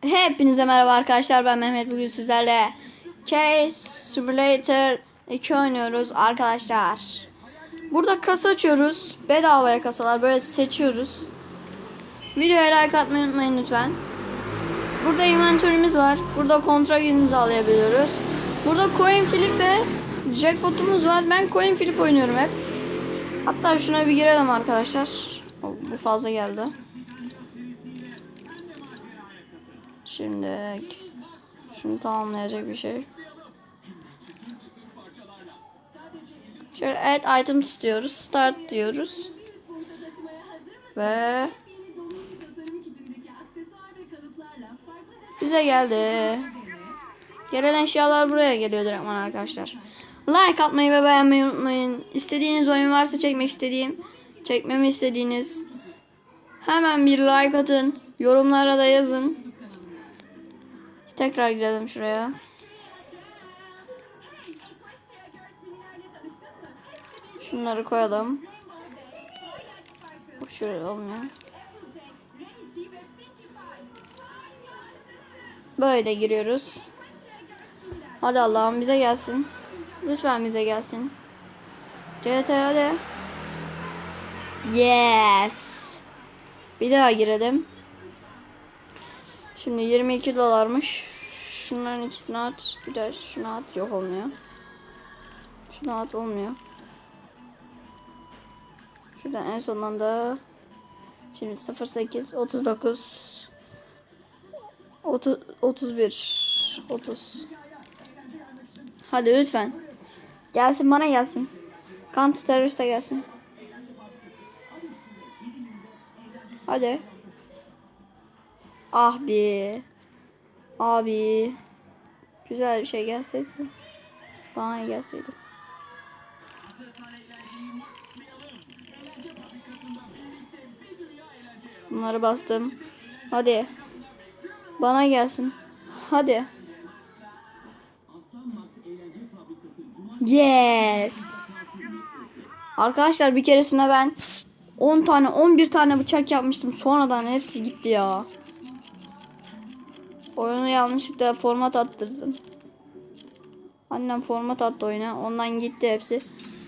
Hepinize merhaba arkadaşlar ben Mehmet bugün sizlerle Case Simulator 2 oynuyoruz arkadaşlar. Burada kasa açıyoruz. Bedavaya kasalar böyle seçiyoruz. Videoya like atmayı unutmayın lütfen. Burada inventörümüz var. Burada kontrakt imzalayabiliyoruz. Burada coin flip ve jackpotumuz var. Ben coin flip oynuyorum hep. Hatta şuna bir girelim arkadaşlar. O, Bu fazla geldi. Şimdi şunu tamamlayacak bir şey. Şöyle add item istiyoruz. Start diyoruz. Ve bize geldi. Gelen eşyalar buraya geliyor direktman arkadaşlar. Like atmayı ve beğenmeyi unutmayın. İstediğiniz oyun varsa çekmek istediğim, çekmemi istediğiniz hemen bir like atın. Yorumlara da yazın. Tekrar girelim şuraya. Şunları koyalım. Bu şöyle olmuyor. Böyle giriyoruz. Hadi Allah'ım bize gelsin. Lütfen bize gelsin. CT hadi. Yes. Bir daha girelim. Şimdi 22 dolarmış. Şunların ikisini at. Bir de şunu at. Yok olmuyor. Şunu at olmuyor. Şuradan en sondan da şimdi 08 39 30 31 30 Hadi lütfen. Gelsin bana gelsin. Counter teröriste gelsin. Hadi. Ah be. Abi. Güzel bir şey gelseydi. Bana gelseydi. Bunları bastım. Hadi. Bana gelsin. Hadi. Yes. Arkadaşlar bir keresinde ben 10 tane 11 tane bıçak yapmıştım. Sonradan hepsi gitti ya. Oyunu yanlışlıkla format attırdım. Annem format attı oyuna. Ondan gitti hepsi.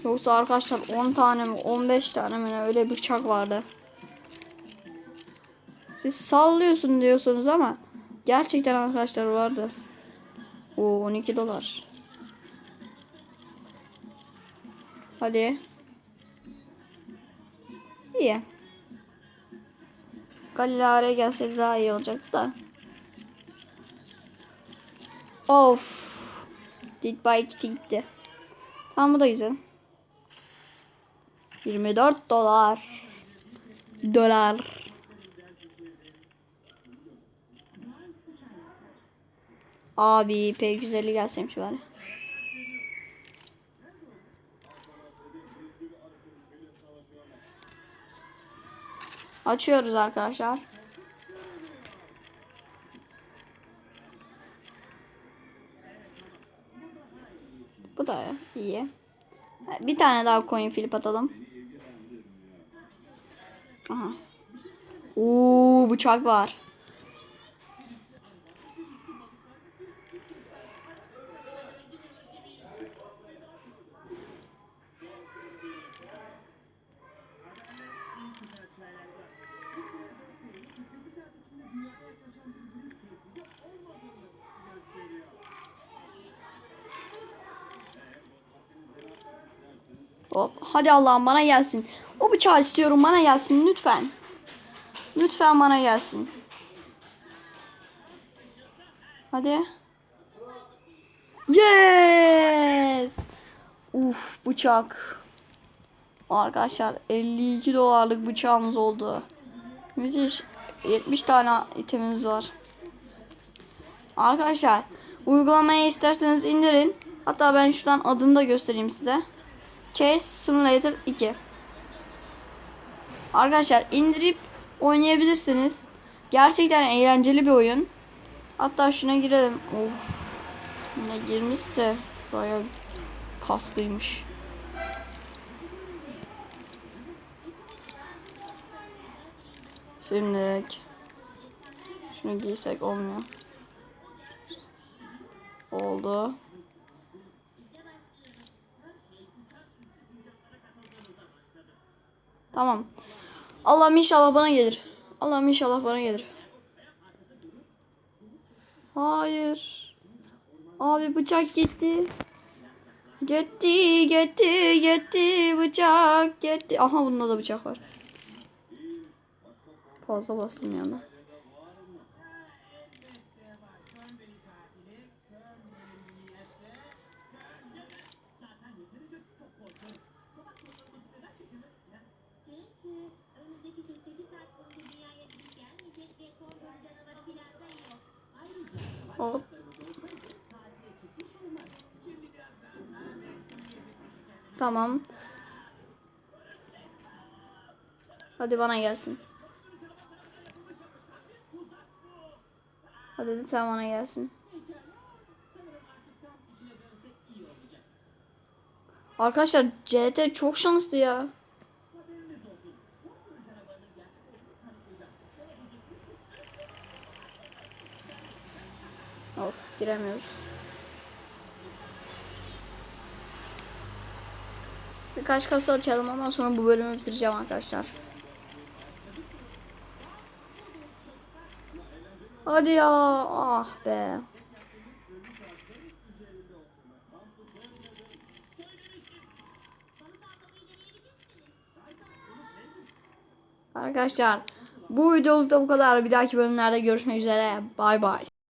Yoksa arkadaşlar 10 tane mi 15 tane mi öyle bıçak vardı. Siz sallıyorsun diyorsunuz ama gerçekten arkadaşlar vardı. O 12 dolar. Hadi. İyi. Galilare gelseydi daha iyi olacaktı da. Of. Dead by Kitty gitti. Tamam bu da güzel. 24 dolar. Dolar. Abi P150 gelseymiş bari. Açıyoruz arkadaşlar. Bu da iyi. Bir tane daha coin flip atalım. Aha. Oo bıçak var. Hop. Hadi Allah'ım bana gelsin. O bıçağı istiyorum bana gelsin lütfen. Lütfen bana gelsin. Hadi. Yes. Uf bıçak. Arkadaşlar 52 dolarlık bıçağımız oldu. Müthiş. 70 tane itemimiz var. Arkadaşlar uygulamayı isterseniz indirin. Hatta ben şuradan adını da göstereyim size. Case Simulator 2. Arkadaşlar indirip oynayabilirsiniz. Gerçekten eğlenceli bir oyun. Hatta şuna girelim. Of. Ne girmişse bayağı kaslıymış. Şimdi Şunu giysek olmuyor. Oldu. Tamam. Allah'ım inşallah bana gelir. Allah'ım inşallah bana gelir. Hayır. Abi bıçak gitti. Gitti, gitti, gitti bıçak gitti. Aha bunda da bıçak var. Fazla bastım yana. Hop. Tamam. Hadi bana gelsin. Hadi lütfen bana gelsin. Arkadaşlar CT çok şanslı ya. Of giremiyoruz. Birkaç kasa açalım ondan sonra bu bölümü bitireceğim arkadaşlar. Hadi ya. Ah be. Arkadaşlar bu videoluk da bu kadar. Bir dahaki bölümlerde görüşmek üzere. Bay bay.